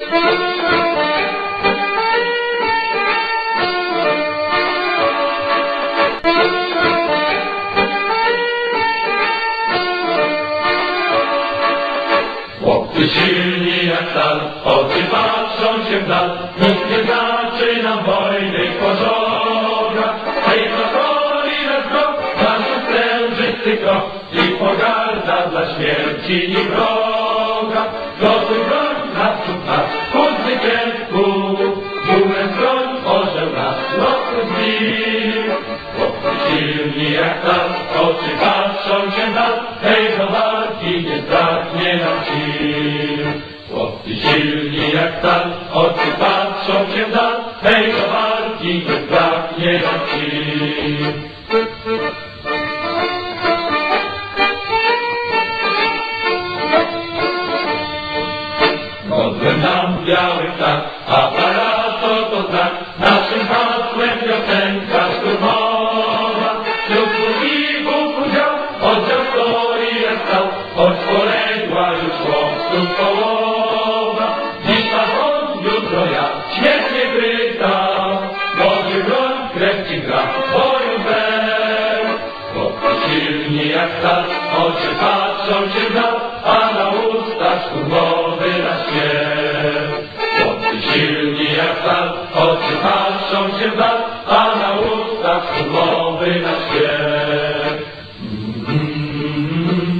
Chłopcy silni jak stal, oczy patrzą się w dal, nikt nie zaczyna wojny pożoga. Hej, pocholi nas krok, nasz strężysty krok i pogarda dla śmierci i wroga. Gotuj Chłopcy silni jak stal, oczy patrzą się dal, hej, do walki nie zbraknie nam sił. Chłopcy silni jak stal, oczy patrzą się dal, hej, do walki nie zbraknie nam sił. Godłem nam biały ptak, a parato to znak, naszym hasłem piosenka szturmowa. Wśród górników udział, oddział stoi stał, choć poległa już chłopców połowa. Dziś on, jutro ja, śmierć nie kryta, Boży broń, krew ci gra, boju weł. Chłopcy silni jak stal, oczy patrzą się w dal, a na ustach. Chłopcy silni jak sal, oczy patrzą się w a na ustach słowy na świat.